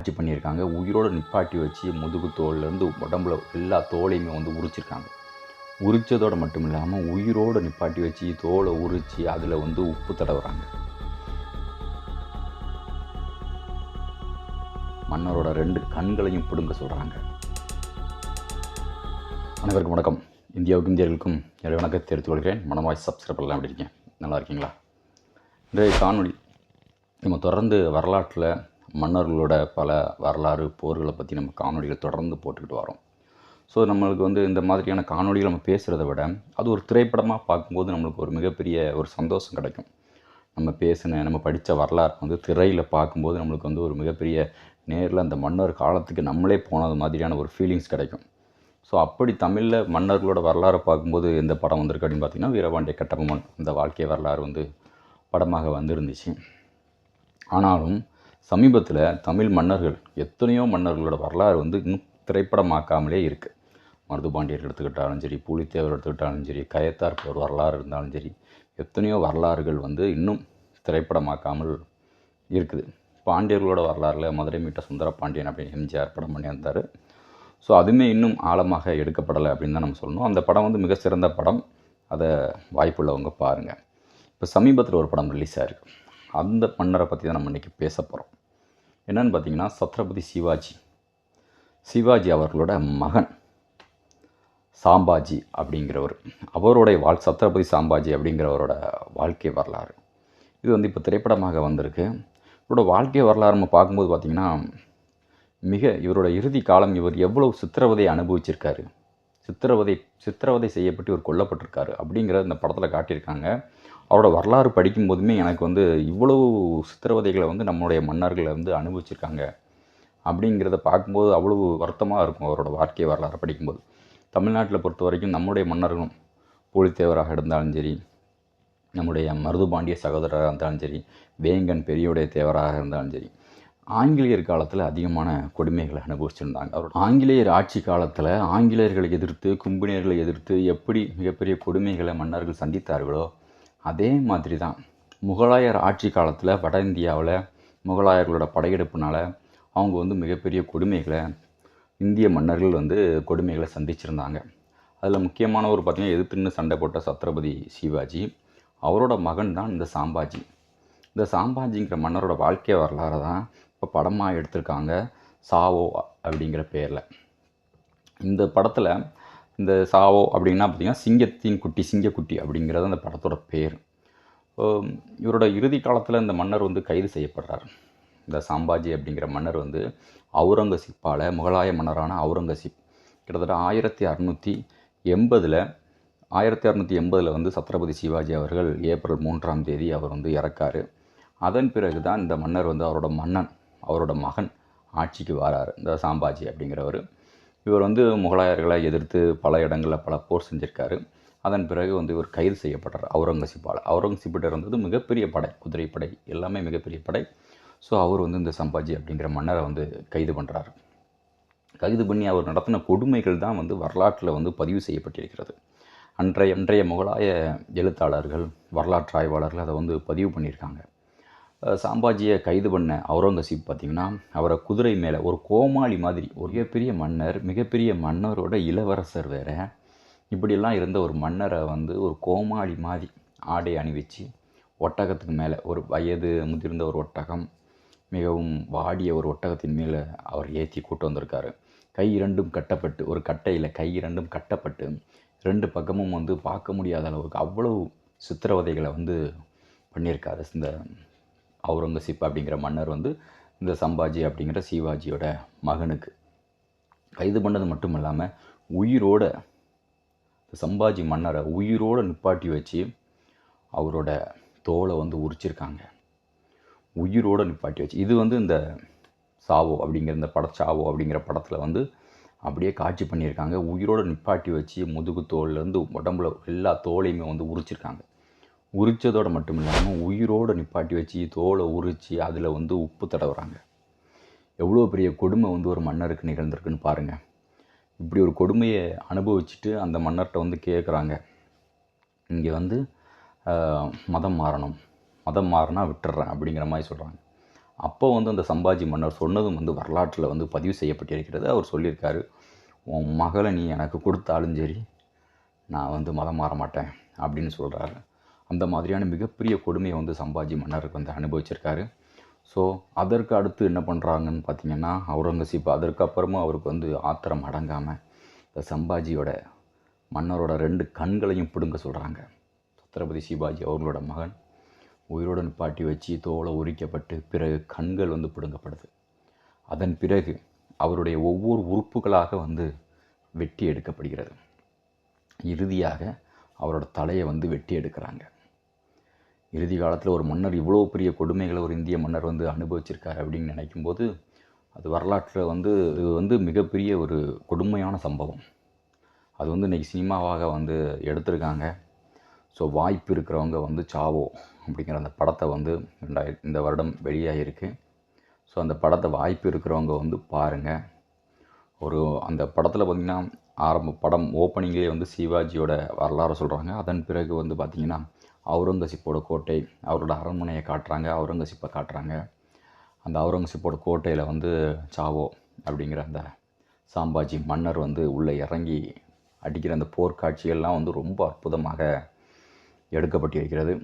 ஆட்சி பண்ணியிருக்காங்க. உயிரோடு நிப்பாட்டி வச்சு முதுகு தோல்லேருந்து உடம்புல எல்லா தோலையுமே வந்து உரிச்சிருக்காங்க. உரிச்சதோடு மட்டும் இல்லாமல் உயிரோடு நிப்பாட்டி வச்சு தோலை உரித்து அதில் வந்து உப்பு தடவுறாங்க. மன்னரோட ரெண்டு கண்களையும் பிடுங்க சொல்கிறாங்க அனைவருக்கும் வணக்கம். இந்தியாவுக்கும் இந்தியர்களுக்கும் என்னுடைய வணக்கத்தை தெரிவித்துக் கொள்கிறேன். மனமாய் சப்ஸ்கிரைப் எல்லாம் எப்படி இருக்கேன் நல்லா இருக்கீங்களா? இன்றைய காணொளி நம்ம தொடர்ந்து வரலாற்றில் மன்னர்களோட பல வரலாறு போர்களை பற்றி நம்ம காணொலிகள் தொடர்ந்து போட்டுக்கிட்டு வரோம். ஸோ நம்மளுக்கு வந்து இந்த மாதிரியான காணொலிகள் நம்ம பேசுகிறத விட அது ஒரு திரைப்படமாக பார்க்கும்போது நம்மளுக்கு ஒரு மிகப்பெரிய ஒரு சந்தோஷம் கிடைக்கும். நம்ம பேசின நம்ம படித்த வரலாறு வந்து திரையில் பார்க்கும்போது நம்மளுக்கு வந்து ஒரு மிகப்பெரிய நேரில் அந்த மன்னர் காலத்துக்கு நம்மளே போனது மாதிரியான ஒரு ஃபீலிங்ஸ் கிடைக்கும். ஸோ அப்படி தமிழில் மன்னர்களோட வரலாறை பார்க்கும்போது எந்த படம் வந்திருக்கு அப்படின்னு பார்த்தீங்கன்னா வீரபாண்டிய கட்டபொம்மன் இந்த வாழ்க்கை வரலாறு வந்து படமாக வந்திருந்துச்சு. ஆனாலும் சமீபத்தில் தமிழ் மன்னர்கள் எத்தனையோ மன்னர்களோட வரலாறு வந்து இன்னும் திரைப்படமாக்காமலே இருக்குது மருதுபாண்டியர் எடுத்துக்கிட்டாலும் சரி பூலித்தேவர் எடுத்துக்கிட்டாலும் சரி கயத்தார் ஒரு வரலாறு இருந்தாலும் சரி எத்தனையோ வரலாறுகள் வந்து இன்னும் திரைப்படமாக்காமல் இருக்குது. பாண்டியர்களோட வரலாறில் மதுரை மீட்ட சுந்தர பாண்டியன் அப்படின்னு எம்ஜிஆர் படம் பண்ணியிருந்தார். ஸோ அதுவுமே இன்னும் ஆழமாக எடுக்கப்படலை அப்படின்னு தான் நம்ம சொல்லணும். அந்த படம் வந்து மிக சிறந்த படம். அதை வாய்ப்புள்ளவங்க பாருங்கள் இப்போ சமீபத்தில் ஒரு படம் ரிலீஸ் ஆயிருக்கு. அந்த மன்னரை பற்றி தான் நம்ம இன்றைக்கி பேச போகிறோம் என்னென்னு பார்த்தீங்கன்னா சத்ரபதி சிவாஜி. சிவாஜி அவர்களோட மகன் சாம்பாஜி அப்படிங்கிறவர். அவருடைய வாழ் சத்ரபதி சாம்பாஜி அப்படிங்கிறவரோட வாழ்க்கை வரலாறு. இது வந்து இப்போ திரைப்படமாக வந்திருக்கு. இவரோட வாழ்க்கை வரலாறு நம்ம பார்க்கும்போது பார்த்திங்கன்னா மிக இவரோட இறுதி காலம் இவர் எவ்வளவு சித்திரவதையை அனுபவிச்சிருக்காரு. சித்திரவதை சித்திரவதை செய்யப்பட்டு இவர் கொல்லப்பட்டிருக்காரு அப்படிங்கிறத இந்த படத்தில் காட்டியிருக்காங்க. அவரோட வரலாறு படிக்கும்போதுமே எனக்கு வந்து இவ்வளவு சித்திரவதைகளை வந்து நம்மளுடைய மன்னர்களை வந்து அனுபவிச்சிருக்காங்க அப்படிங்கிறத பார்க்கும்போது அவ்வளவு வருத்தமாக இருக்கும் அவரோட வாழ்க்கை வரலாறு படிக்கும்போது. தமிழ்நாட்டில் பொறுத்த வரைக்கும் நம்முடைய மன்னர்களும் போலித்தேவராக இருந்தாலும் சரி நம்முடைய மருதுபாண்டிய சகோதரராக இருந்தாலும் சரி வேங்கன் பெரியோடைய தேவராக இருந்தாலும் சரி ஆங்கிலேயர் காலத்தில் அதிகமான கொடுமைகளை அனுபவிச்சிருந்தாங்க அவர் ஆங்கிலேயர் ஆட்சி காலத்தில் ஆங்கிலேயர்களை எதிர்த்து கும்பினியர்களை எதிர்த்து எப்படி மிகப்பெரிய கொடுமைகளை மன்னர்கள் சந்தித்தார்களோ அதே மாதிரி தான் முகலாயர் ஆட்சி காலத்தில் வட இந்தியாவில் முகலாயர்களோட படையெடுப்புனால் அவங்க வந்து மிகப்பெரிய கொடுமைகளை இந்திய மன்னர்கள் வந்து கொடுமைகளை சந்திச்சிருந்தாங்க. அதில் முக்கியமான ஒரு பார்த்திங்கன்னா எதிர்த்துன்னு சண்டை போட்ட சத்ரபதி சிவாஜி அவரோட மகன் தான் இந்த சாம்பாஜி. இந்த சாம்பாஜிங்கிற மன்னரோட வாழ்க்கை வரலாறு தான் இப்போ படமாக எடுத்திருக்காங்க சாவோ அப்படிங்கிற பேரில். இந்த படத்தில் இந்த சாவோ அப்படின்னா பார்த்திங்கன்னா சிங்கத்தின் குட்டி சிங்கக்குட்டி அப்படிங்கிறது அந்த படத்தோட பேர். இவரோட இறுதி காலத்தில் இந்த மன்னர் வந்து கைது செய்யப்படுறார். இந்த சாம்பாஜி அப்படிங்கிற மன்னர் வந்து அவுரங்கசீப்பால் முகலாய மன்னரான அவுரங்கசீப். கிட்டத்தட்ட ஆயிரத்தி அறநூற்றி எண்பதில் ஆயிரத்தி அறநூற்றி எண்பதில் வந்து சத்ரபதி சிவாஜி அவர்கள் ஏப்ரல் மூன்றாம் தேதி அவர் வந்து இறக்காரு. அதன் பிறகு தான் இந்த மன்னர் வந்து அவரோட மன்னன் அவரோட மகன் ஆட்சிக்கு வராரு. இந்த சாம்பாஜி அப்படிங்கிறவர். இவர் வந்து முகலாயர்களை எதிர்த்து பல இடங்களில் பல போர் செஞ்சுருக்காரு. அதன் பிறகு வந்து இவர் கைது செய்யப்பட்டார். அவுரங்கசீப்பால். அவுரங்கசீப்பிட்ட இருந்தது மிகப்பெரிய படை குதிரைப்படை எல்லாமே மிகப்பெரிய படை. ஸோ அவர் வந்து இந்த சம்பாஜி அப்படிங்கிற மன்னரை வந்து கைது பண்ணுறாரு கைது பண்ணி அவர் நடத்தின கொடுமைகள் தான் வந்து வரலாற்றில் வந்து பதிவு செய்யப்பட்டிருக்கிறது. அன்றைய அன்றைய முகலாய எழுத்தாளர்கள் வரலாற்று ஆய்வாளர்கள் அதை வந்து பதிவு பண்ணியிருக்காங்க. சாம்பாஜியை கைது பண்ண அவுரங்கசீப் பார்த்திங்கன்னா அவரை குதிரை மேலே ஒரு கோமாளி மாதிரி ஒரு மிகப்பெரிய மன்னர் மிகப்பெரிய மன்னரோட இளவரசர் வேறு. இப்படியெல்லாம் இருந்த ஒரு மன்னரை வந்து ஒரு கோமாளி மாதிரி ஆடை அணிவிச்சு ஒட்டகத்துக்கு மேலே ஒரு வயது முதிர்ந்த ஒரு ஒட்டகம் மிகவும் வாடிய ஒரு ஒட்டகத்தின் மேலே அவர் ஏற்றி கூட்டு வந்திருக்காரு. கை இரண்டும் கட்டப்பட்டு ஒரு கட்டையில் கை இரண்டும் கட்டப்பட்டு ரெண்டு பக்கமும் வந்து பார்க்க முடியாத அளவுக்கு அவ்வளவு சித்திரவதைகளை வந்து பண்ணியிருக்காரு இந்த அவுரங்கசீப் அப்படிங்கிற மன்னர் வந்து இந்த சம்பாஜி அப்படிங்கிற சிவாஜியோட மகனுக்கு. கைது பண்ணது மட்டும் இல்லாமல் உயிரோட சம்பாஜி மன்னரை உயிரோடு நிப்பாட்டி வச்சு அவரோட தோலை வந்து உரிச்சிருக்காங்க. உயிரோடு நிப்பாட்டி வச்சு. இது வந்து இந்த சாவோ அப்படிங்கிற இந்த பட சாவோ அப்படிங்கிற படத்தில் வந்து அப்படியே காட்சி பண்ணியிருக்காங்க. உயிரோடு நிப்பாட்டி வச்சு முதுகு தோல்லேருந்து உடம்புல எல்லா தோலையுமே வந்து உரிச்சிருக்காங்க. உரித்ததோடு மட்டும் இல்லாமல் உயிரோடு நிப்பாட்டி வச்சு தோலை உரித்து அதில் வந்து உப்பு தடவுறாங்க. எவ்வளோ பெரிய கொடுமை வந்து ஒரு மன்னருக்கு நிகழ்ந்திருக்குன்னு பாருங்கள் இப்படி ஒரு கொடுமையை அனுபவிச்சுட்டு அந்த மன்னர்கிட்ட வந்து கேட்குறாங்க இங்கே வந்து மதம் மாறணும். மதம் மாறினா விட்டுறேன் அப்படிங்கிற மாதிரி சொல்கிறாங்க அப்போ வந்து அந்த சம்பாஜி மன்னர் சொன்னதும் வந்து வரலாற்றில் வந்து பதிவு செய்யப்பட்டிருக்கிறது. அவர் சொல்லியிருக்காரு உன் மகளை நீ எனக்கு கொடுத்தாலும் சரி நான் வந்து மதம் மாற மாட்டேன் அப்படின்னு சொல்கிறாரு அந்த மாதிரியான மிகப்பெரிய கொடுமையை வந்து சம்பாஜி மன்னருக்கு வந்து அனுபவிச்சிருக்காரு. ஸோ அதற்கு அடுத்து என்ன பண்ணுறாங்கன்னு பார்த்தீங்கன்னா அவுரங்கசீப் அதற்கப்புறமும் அவருக்கு வந்து ஆத்திரம் அடங்காமல் இந்த சம்பாஜியோட மன்னரோட ரெண்டு கண்களையும் பிடுங்க சொல்கிறாங்க சத்ரபதி சிவாஜி அவர்களோட மகன். உயிரோடு நிப்பாட்டி வச்சு தோலை உரிக்கப்பட்டு பிறகு கண்கள் வந்து பிடுங்கப்படுது. அதன் பிறகு அவருடைய ஒவ்வொரு உறுப்புகளாக வந்து வெட்டி எடுக்கப்படுகிறது. இறுதியாக அவரோட தலையை வந்து வெட்டி எடுக்கிறாங்க. இறுதி காலத்தில் ஒரு மன்னர் இவ்வளோ பெரிய கொடுமைகளை ஒரு இந்திய மன்னர் வந்து அனுபவிச்சிருக்காரு அப்படின்னு நினைக்கும்போது அது வரலாற்றில் வந்து இது வந்து மிகப்பெரிய ஒரு கொடுமையான சம்பவம். அது வந்து இன்றைக்கி சினிமாவாக வந்து எடுத்திருக்காங்க. ஸோ வாய்ப்பு இருக்கிறவங்க வந்து சாவோ அப்படிங்கிற அந்த படத்தை வந்து ரெண்டாயிர இந்த வருடம் வெளியாகிருக்கு ஸோ அந்த படத்தை வாய்ப்பு இருக்கிறவங்க வந்து பாருங்கள் ஒரு அந்த படத்தில் பார்த்திங்கன்னா ஆரம்ப படம் ஓப்பனிங்லேயே வந்து சிவாஜியோட வரலாறு சொல்கிறாங்க அதன் பிறகு வந்து பார்த்திங்கன்னா அவுரங்கசீப்போட கோட்டை அவரோட அரண்மனையை காட்டுறாங்க அவுரங்கசீப்பை காட்டுறாங்க. அந்த அவுரங்கசீப்போட கோட்டையில் வந்து சாவோ அப்படிங்கிற அந்த சாம்பாஜி மன்னர் வந்து உள்ளே இறங்கி அடிக்கிற அந்த போர்க்காட்சிகள்லாம் வந்து ரொம்ப அற்புதமாக எடுக்கப்பட்டிருக்கிறது.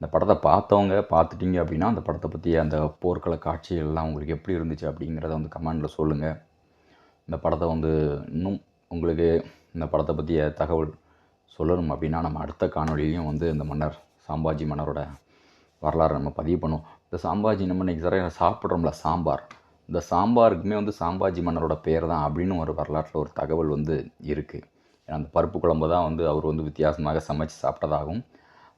இந்த படத்தை பார்த்தவங்க பார்த்துட்டிங்க அப்படின்னா அந்த படத்தை பற்றி அந்த போர்க்கள காட்சிகள்லாம் உங்களுக்கு எப்படி இருந்துச்சு அப்படிங்கிறத வந்து கமெண்டில் சொல்லுங்கள் இந்த படத்தை வந்து இன்னும் உங்களுக்கு இந்த படத்தை பற்றிய தகவல் சொல்லணும் அப்படின்னா நம்ம அடுத்த காணொலியிலையும் வந்து இந்த மன்னர் சாம்பாஜி மன்னரோட வரலாறு நம்ம பதிவு பண்ணுவோம். இந்த சாம்பாஜி நம்ம இன்றைக்கி தர சாப்பிட்றோம்ல சாம்பார். இந்த சாம்பாருக்குமே வந்து சாம்பாஜி மன்னரோட பேர் தான் அப்படின்னு ஒரு வரலாற்றில் ஒரு தகவல் வந்து இருக்குது ஏன்னா அந்த பருப்பு குழம்பு தான் வந்து அவர் வந்து வித்தியாசமாக சமைச்சு சாப்பிட்டதாகவும்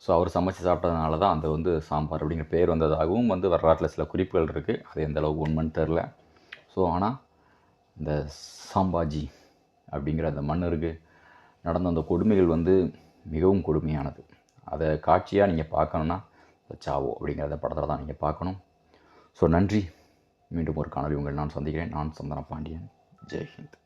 ஸோ அவர் சமைச்சு சாப்பிட்டதுனால தான் அந்த வந்து சாம்பார் அப்படிங்கிற பேர் வந்ததாகவும் வந்து வரலாற்றில் சில குறிப்புகள் இருக்குது அது எந்த அளவுக்கு உண்மைன்னு தெரில ஸோ ஆனால் இந்த சாம்பாஜி அப்படிங்கிற அந்த மன்னருக்கு நடந்த அந்த கொடுமைகள் வந்து மிகவும் கொடுமையானது. அதை காட்சியாக நீங்கள் பார்க்கணுன்னா சாவோ அப்படிங்கிறத படத்தில் தான் நீங்கள் பார்க்கணும். ஸோ நன்றி. மீண்டும் ஒரு காணொலி உங்கள் நான் சந்திக்கிறேன். நான் சந்தன பாண்டியன். ஜெய்ஹிந்த்